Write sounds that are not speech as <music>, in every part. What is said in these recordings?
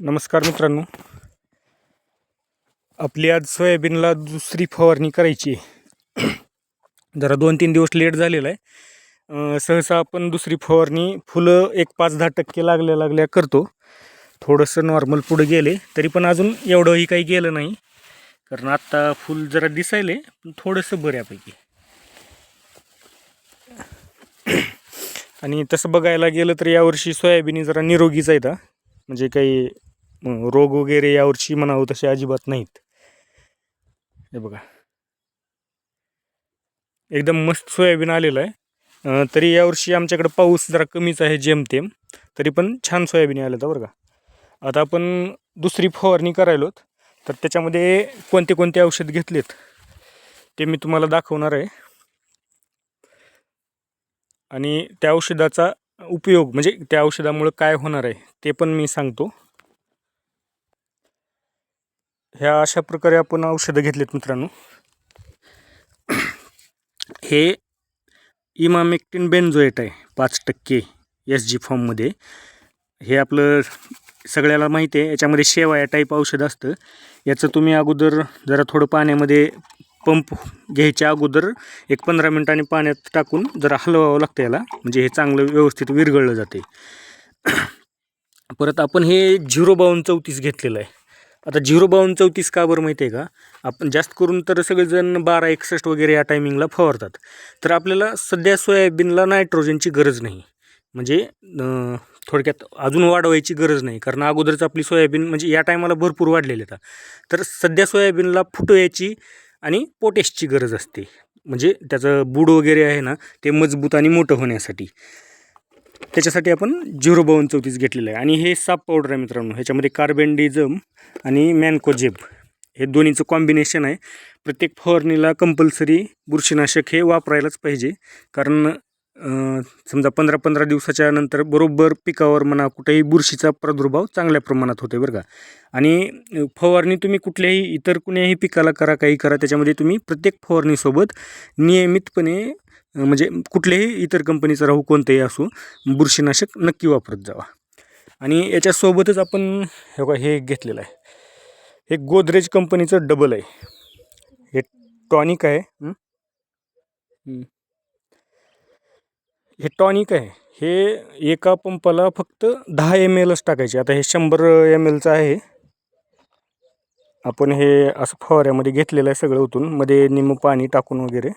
नमस्कार मित्रांनो. आपली आज सोयाबीनला दुसरी फवारणी करायची आहे. <clears throat> जरा दोन तीन दिवस लेट झालेला आहे. सहसा आपण दुसरी फवारणी फुलं एक पाच दहा टक्के लागल्या लागल्या करतो. थोडंसं नॉर्मल पुढे गेले तरी पण अजून एवढंही काही गेलं नाही. कारण आत्ता फुल जरा दिसायले पण थोडंसं बऱ्यापैकी. <clears throat> आणि तसं बघायला गेलं तर यावर्षी सोयाबीन जरा निरोगीच आहेत म्हणजे काही रोग वगैरे यावर्षी म्हणावं तसे अजिबात नाहीत. हे बघा. एकदम मस्त सोयाबीन आलेलं आहे. तरी यावर्षी आमच्याकडे पाऊस जरा कमीच आहे जेमतेम. तरी पण छान सोयाबीन आलं होतं बरं का. आता आपण दुसरी फवारणी करायलोत तर त्याच्यामध्ये कोणते कोणते औषध घेतलेत? ते मी तुम्हाला दाखवणार आहे. आणि त्या औषधाचा उपयोग म्हणजे त्या औषधामुळं काय होणार आहे ते पण मी सांगतो. ह्या अशा प्रकारे आपण औषधं घेतलेत मित्रांनो. हे इमामेक्टिन बेन्झोएट आहे पाच टक्के एस जी फॉर्ममध्ये हे आपलं सगळ्याला माहिती आहे याच्यामध्ये शेवाया टाईप औषध असतं. याचं तुम्ही अगोदर जरा थोडं पाण्यामध्ये पंप घ्यायच्या अगोदर एक पंधरा मिनटाने पाण्यात टाकून जरा हलवावं लागतं याला. म्हणजे हे चांगलं व्यवस्थित विरघळलं जाते. परत आपण हे झिरो बावन्न चौतीस घेतलेलं आहे. आता झिरो बावन्न चौतीस का बरं माहिती आहे का? आपण जास्त करून तर सगळेजण बारा एकसष्ट वगैरे या टायमिंगला फवारतात. तर आपल्याला सध्या सोयाबीनला नायट्रोजनची गरज नाही. म्हणजे थोडक्यात अजून वाढवायची गरज नाही. कारण अगोदरच आपली सोयाबीन म्हणजे या टायमाला भरपूर वाढलेली आता तर सध्या सोयाबीनला फुटवायची आणि पोटॅशची गरज असते. म्हणजे त्याचं बूड वगैरे आहे ना ते मजबूत आणि मोठं होण्यासाठी. त्याच्यासाठी आपण झिरो बावन्न चौतीस घेतलेलं आहे. आणि हे साप पावडर आहे मित्रांनो. ह्याच्यामध्ये कार्बेंडिझम आणि मॅनकोजेब हे दोन्हीचं कॉम्बिनेशन आहे. प्रत्येक फवारणीला कंपल्सरी बुरशीनाशक हे वापरायलाच पाहिजे. कारण समजा पंधरा पंधरा दिवसाच्या नंतर बरोबर पिकावर म्हणा कुठेही बुरशीचा प्रादुर्भाव चांगल्या प्रमाणात होते बरं का. आणि फवारणी तुम्ही कुठल्याही इतर कुण्याही पिकाला करा काही करा त्याच्यामध्ये तुम्ही प्रत्येक फवारणीसोबत नियमितपणे म्हणजे कुठल्याही इतर कंपनीचं राहू कोणतंही असो बुरशीनाशक नक्की वापरत जावा. आणि याच्यासोबतच आपण हे बघा हे घेतलेलं आहे. हे गोदरेज कंपनीचं डबल आहे. हे टॉनिक आहे. हे टॉनिक आहे. हे एका पंपाला फक्त दहा एम एलच टाकायचे. आता हे शंभर एम एलचं आहे. आपण हे असं फवाऱ्यामध्ये घेतलेलं आहे सगळं उतून मध्ये निम पाणी टाकून वगैरे.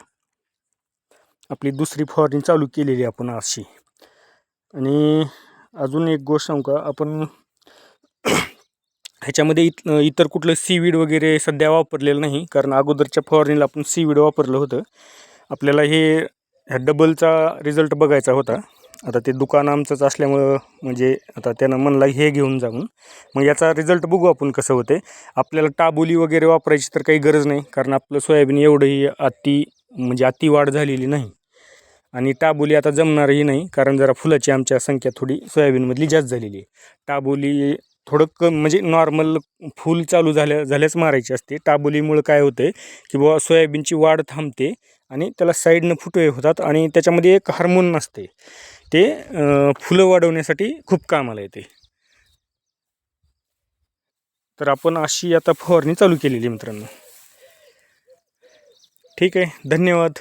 आपली दुसरी फवारणी चालू केलेली आपण अशी. आणि अजून एक गोष्ट सांगू का? आपण <clears throat> ह्याच्यामध्ये इत इतर कुठलं सीवीड वगैरे सध्या वापरलेलं नाही. कारण अगोदरच्या फवारणीला आपण सीवीड वापरलं होतं. आपल्याला हे ह्या डबलचा रिझल्ट बघायचा होता. आता ते दुकान आमचंच असल्यामुळं म्हणजे आता त्यानं म्हणला हे घेऊन जाऊन मग याचा रिझल्ट बघू आपण कसं होते. आपल्याला टाबोली वगैरे वापरायची तर काही गरज नाही कारण आपलं सोयाबीन एवढंही अति म्हणजे अति वाढ झालेली नाही. आणि टाबोली आता जमणारही नाही कारण जरा फुलाची आमच्या संख्या थोडी सोयाबीनमधली जास्त झालेली आहे. टाबोली थोडं कम म्हणजे नॉर्मल फूल चालू झाल्या झाल्याच मारायची असते. टाबोलीमुळं काय होतं की बुवा सोयाबीनची वाढ थांबते. आणि त्याला साईडनं फुटवे होतात आणि त्याच्यामध्ये एक हार्मोन असते. ते फुलं वाढवण्यासाठी खूप कामाला येते. तर आपण अशी आता फवारणी चालू केलेली मित्रांनो. ठीक आहे धन्यवाद.